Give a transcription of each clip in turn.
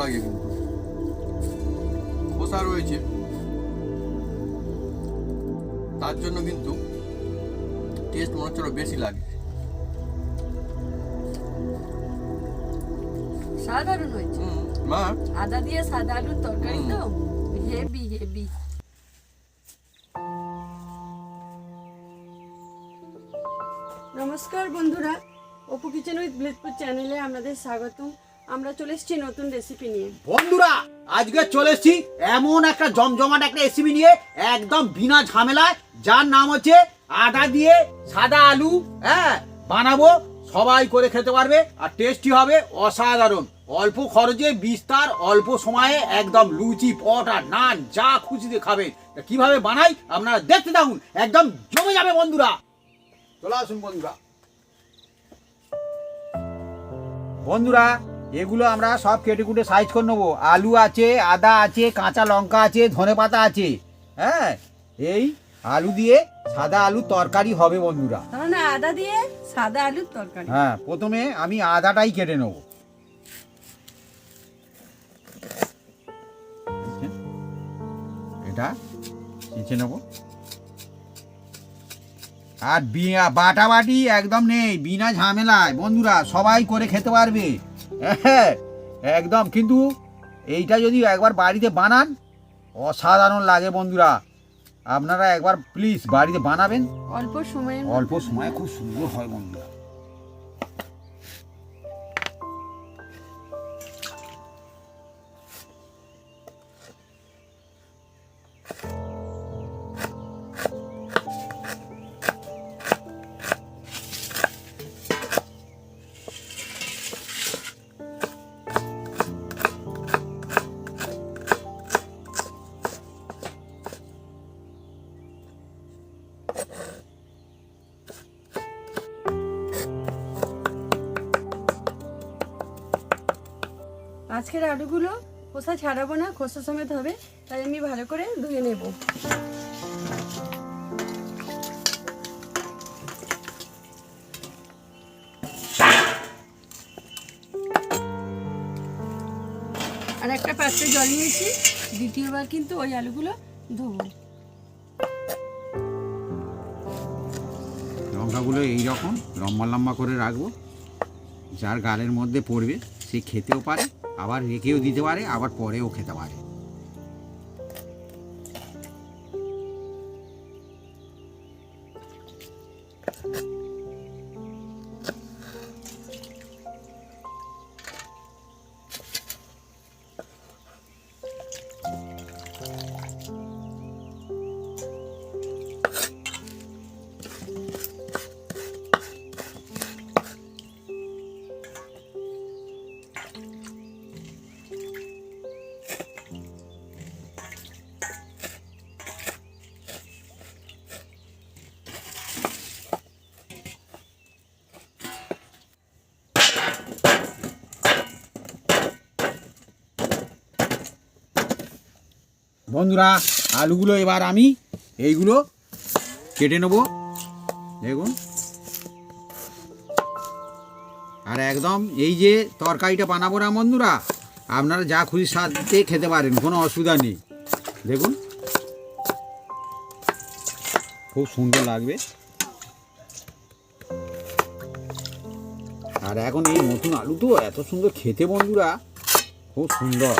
লাগে কিন্তু। খোসা রয়েছে। তার জন্য কিন্তু টেস্ট মনে হচ্ছে বেশি লাগে। সাধারণ হয়েছে মা? আদা দিয়ে সাদা আলুর তরকারি তো? Heavy heavy. নমস্কার বন্ধুরা। অপু কিচেন উইথ ব্লেজপুর চ্যানেলে আপনাদের স্বাগতম। আমরা চলে এসেছি নতুন রেসিপি নিয়ে। বন্ধুরা, আজকে চলে এসেছি এমন একটা জমজমাট একটা রেসিপি নিয়ে, একদম বিনা ঝামেলায়। যার নাম হচ্ছে আদা দিয়ে সাদা আলু হ্যাঁ বানাবো। সবাই করে খেতে পারবে আর টেস্টি হবে, অসাধারণ। অল্প খরচে, বিস্তার, অল্প সময়ে, একদম লুচি, পরোটা, নান, যা খুশিতে খাবেন কীভাবে বানাই, আপনারা দেখতে থাকুন। একদম জমে যাবে বন্ধুরা। চলে আসুন বন্ধুরা। বন্ধুরা এগুলো আমরা সব কেটে কুটে সাইজ করে নেব। আলু আছে আদা আছে কাঁচা লঙ্কা আছে ধনে পাতা আছে। হ্যাঁ এই আলু দিয়ে সাদা আলু তরকারি হবে বন্ধুরা। তাহলে আদা দিয়ে সাদা আলুর তরকারি। হ্যাঁ প্রথমে আমি আদাটাই কেটে নেব। এটা কেচে নেব। আর বিয়া বাটাবাটি একদম নেই বিনা ঝামেলায়। বন্ধুরা সবাই করে খেতে পারবে। হ্যাঁ একদম। কিন্তু এইটা যদি একবার বাড়িতে বানান অসাধারণ লাগে বন্ধুরা। আপনারা একবার প্লিজ বাড়িতে বানাবেন। অল্প সময় অল্প সময়ে খুব সুন্দর হয় বন্ধুরা। আজকের আলুগুলো খোসা ছাড়াবো না, খোসা সমেত হবে, তাই আমি ভালো করে ধুয়ে নেব। আর একটা পাত্রে জল নিয়েছি, দ্বিতীয়বার কিন্তু ওই আলুগুলো ধোবো। লঙ্কাগুলো এইরকম লম্বা লম্বা করে রাখব, যার গালের মধ্যে পড়বে, সে খেতেও পারে আবার রেখেও দিতে পারে আবার পরেও খেতে পারে। বন্ধুরা, আলুগুলো এবার আমি এইগুলো কেটে নেব। দেখুন। আর একদম এই যে তরকারিটা বানাবো না বন্ধুরা, আপনারা যা খুশি সাথে খেতে পারেন, কোনো অসুবিধা নেই। দেখুন। খুব সুন্দর লাগবে। আর এখন এই নতুন আলু তো এত সুন্দর খেতে বন্ধুরা, খুব সুন্দর।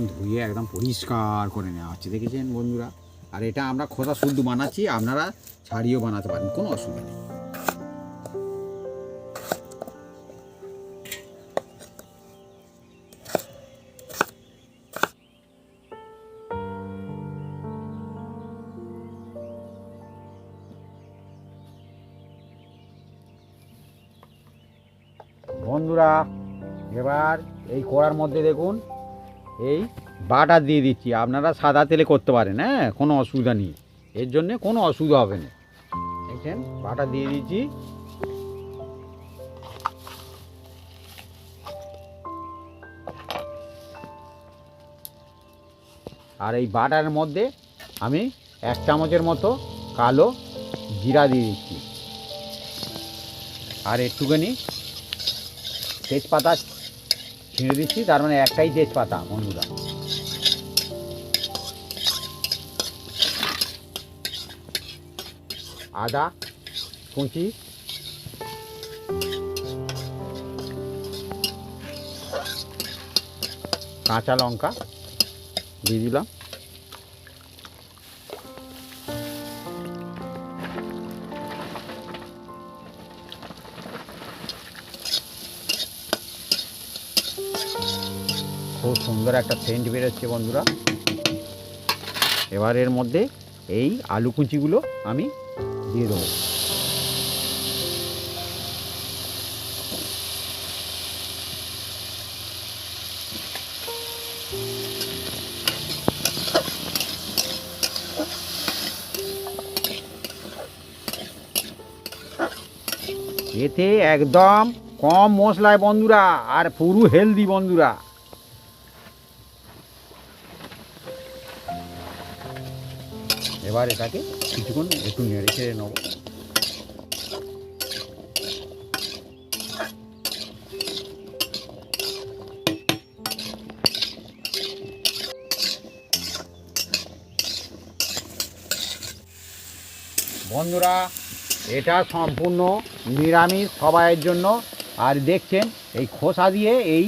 একদম ধুয়ে, একদম পরিষ্কার করে নেওয়া হচ্ছে। দেখেছেন বন্ধুরা? আর এটা আমরা খোসা শুদ্ধ বানাচ্ছি, আপনারা ছাড়িয়েও বানাতে পারেন, কোনো অসুবিধা নেই। বন্ধুরা, এবার এই কড়ার মধ্যে দেখুন এই বাটার দিয়ে দিচ্ছি। আপনারা সাদা তেলে করতে পারেন হ্যাঁ? কোনো অসুবিধা নেই। এর জন্যে কোনো অসুবিধা হবে না। দেখছেন বাটা দিয়ে দিচ্ছি। আর এই বাটার মধ্যে আমি এক চামচের মতো কালো জিরা দিয়ে দিচ্ছি। আর একটুখানি তেজপাতা ছিঁড়ে দিচ্ছি তার মানে একটাই তেজপাতা বন্ধুরা। আদা কুচি। কাঁচা লঙ্কা দিয়ে দিলাম। সুন্দর একটা সেন্ট বেরোচ্ছে বন্ধুরা। এবার এর মধ্যে এই আলু কুচিগুলো আমি দিয়ে দেবো। এতে একদম কম মশলায় বন্ধুরা, আর পুরো হেলদি বন্ধুরা। এবার এটাকে কিছুক্ষণ একটু নেড়ে ছেড়ে নেব। বন্ধুরা, এটা সম্পূর্ণ নিরামিষ সবাইয়ের জন্য। আর দেখছেন, এই খোসা দিয়ে এই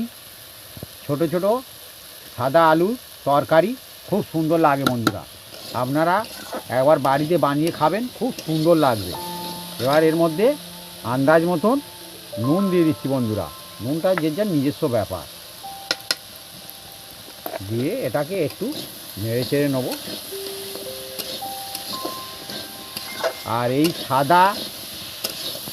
ছোট ছোট সাদা আলু তরকারি খুব সুন্দর লাগে বন্ধুরা। আপনারা একবার বাড়িতে বানিয়ে খাবেন, খুব সুন্দর লাগবে। এবার এর মধ্যে আন্দাজ মতন নুন দিয়ে দিচ্ছি বন্ধুরা। নুনটা যে যার নিজস্ব ব্যাপার। দিয়ে এটাকে একটু নেড়ে চেড়ে নেব। আর এই সাদা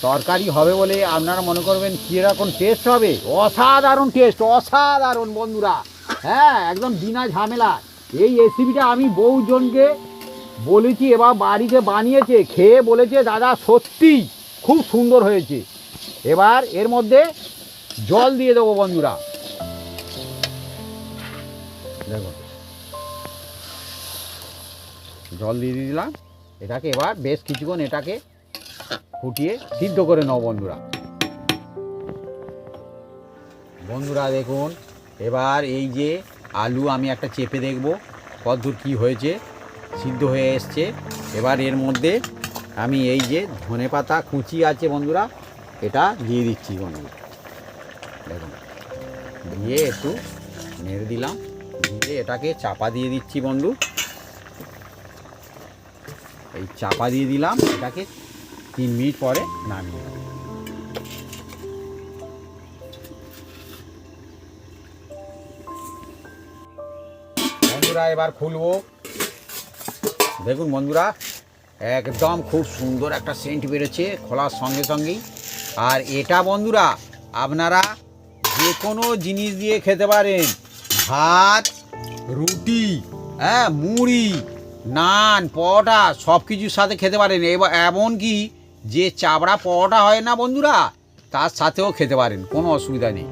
তরকারি হবে বলে আপনারা মনে করবেন কীরকম টেস্ট হবে? অসাধারণ টেস্ট অসাধারণ বন্ধুরা। হ্যাঁ একদম বিনা ঝামেলা এই রেসিপিটা আমি বহুজনকে বলেছি, এবার বাড়িতে বানিয়েছে, খেয়ে বলেছে, দাদা সত্যি খুব সুন্দর হয়েছে। এবার এর মধ্যে জল দিয়ে দেবো বন্ধুরা। দেখো। জল দিয়ে দিলাম। এটাকে এবার বেশ কিছুক্ষণ এটাকে ফুটিয়ে সিদ্ধ করে নাও বন্ধুরা। বন্ধুরা, দেখুন, এবার এই যে আলু আমি একটা চেপে দেখব, কতদূর কী হয়েছে। সিদ্ধ হয়ে এসছে। এবার এর মধ্যে আমি এই যে ধনে পাতা, কুচি আছে বন্ধুরা, এটা দিয়ে দিচ্ছি বন্ধুরা। দেখুন, দিয়ে একটু নেড়ে দিলাম, দিয়ে এটাকে চাপা দিয়ে দিচ্ছি বন্ধু। এই চাপা দিয়ে দিলাম, এটাকে তিন মিনিট পরে নামিয়ে। বন্ধুরা, এবার খুলবো। দেখুন বন্ধুরা, একদম খুব সুন্দর একটা সেন্ট বেরোচ্ছে খোলার সঙ্গে সঙ্গেই। আর এটা বন্ধুরা, আপনারা যে কোনো জিনিস দিয়ে খেতে পারেন। ভাত, রুটি হ্যাঁ মুড়ি, নান, পরোটা সব কিছুর সাথে খেতে পারেন। এবার এমনকি যে চাবড়া পরোটা হয় না বন্ধুরা, তার সাথেও খেতে পারেন, কোনো অসুবিধা নেই।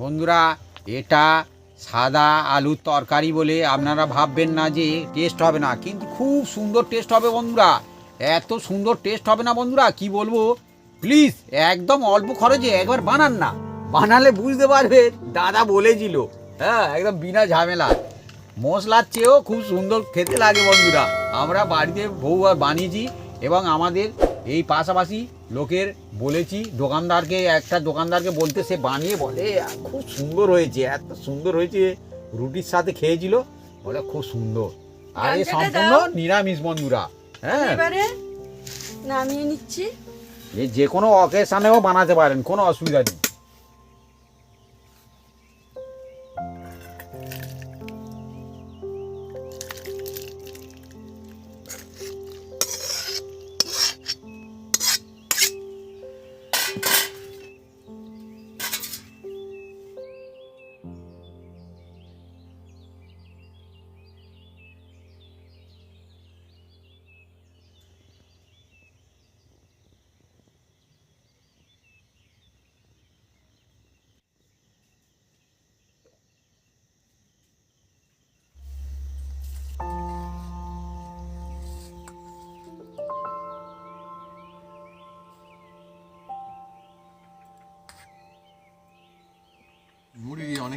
বন্ধুরা, এটা সাদা আলুর তরকারি বলে আপনারা ভাববেন না যে টেস্ট হবে না, কিন্তু খুব সুন্দর টেস্ট হবে বন্ধুরা। এত সুন্দর টেস্ট হবে না বন্ধুরা, কি বলব? প্লিজ একদম অল্প খরচে একবার বানান না। বানালে বুঝতে পারবে দাদা বলেছিল। হ্যাঁ একদম বিনা ঝামেলা। মশলার চেয়েও খুব সুন্দর খেতে লাগে বন্ধুরা। আমরা বাড়িতে বহুবার বানিয়েছি এবং আমাদের এই পাশাপাশি লোকের বলেছি দোকানদারকে একটা দোকানদারকে বলতে সে বানিয়ে বলে খুব সুন্দর হয়েছে এত সুন্দর হয়েছে রুটির সাথে খেয়েছিল। বলে খুব সুন্দর। আর এ সম্পূর্ণ নিরামিষ বন্ধুরা। হ্যাঁ। নামিয়ে নিচ্ছি। যে কোনো অকেশনেও বানাতে পারেন কোনো অসুবিধা নেই।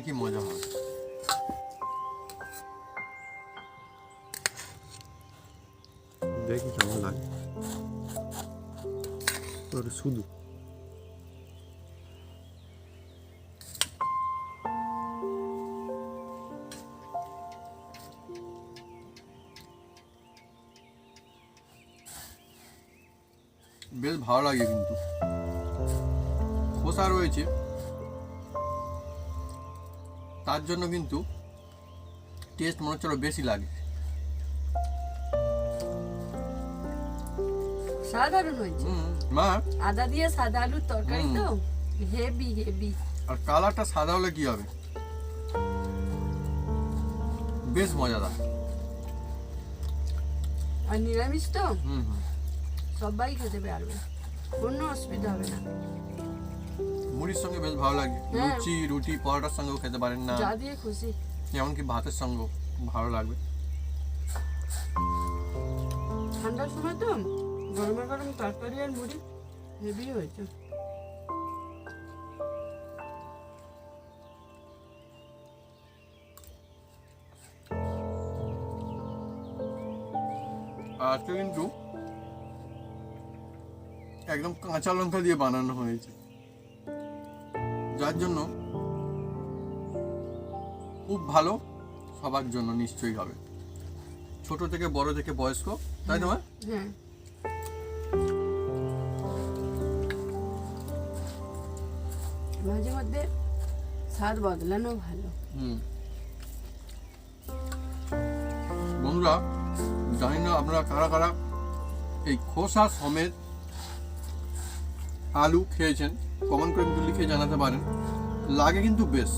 দিয়ে মজা হয় দেখি কেমন লাগে। তোর শুধু। বেশ ভালো লাগে কিন্তু। খোসা রয়েছে। তার জন্য কিন্তু টেস্ট মনে হচ্ছে বেশি লাগে। সাধারণ হয়েছে মা? আদা দিয়ে সাদা আলুর তরকারি তো? Heavy heavy. আর কালারটা সাদা হলে কি হবে? বেশ মজাদার। আর নিরামিষ তো? হুম হুম। সবাই খেতে পারবে। কোনো অসুবিধা হবে না। মুড়ির সঙ্গে বেশ ভালো লাগে। হ্যাঁ। লুচি রুটি পরোটার সঙ্গেও খেতে পারেন না। যা দিয়ে খুশি। এমনকি ভাতের সঙ্গেও ভালো লাগবে। ঠান্ডার সময় তো গরমে গরম তরকারি আর মুড়ি হেভি হয়েছে। আজকে কিন্তু একদম কাঁচা লঙ্কা দিয়ে বানানো হয়েছে। যার জন্য খুব ভালো সবার জন্য নিশ্চয়ই হবে। ছোট থেকে বড় থেকে বয়স্ক তাই না মা? হ্যাঁ মাঝে মধ্যে স্বাদ বদলানো ভালো। হুম। বন্ধুরা জানি না আপনারা কারা কারা এই খোসা সমেত আলু খেয়েছেন কমন করে কিন্তু লিখে জানাতে পারেন। লাগে কিন্তু বেশ।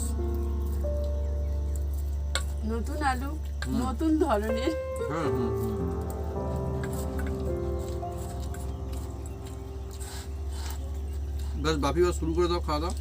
নতুন আলু নতুন ধরনের। হুম হুম বেশ শুরু করে দাও খাওয়া দাও।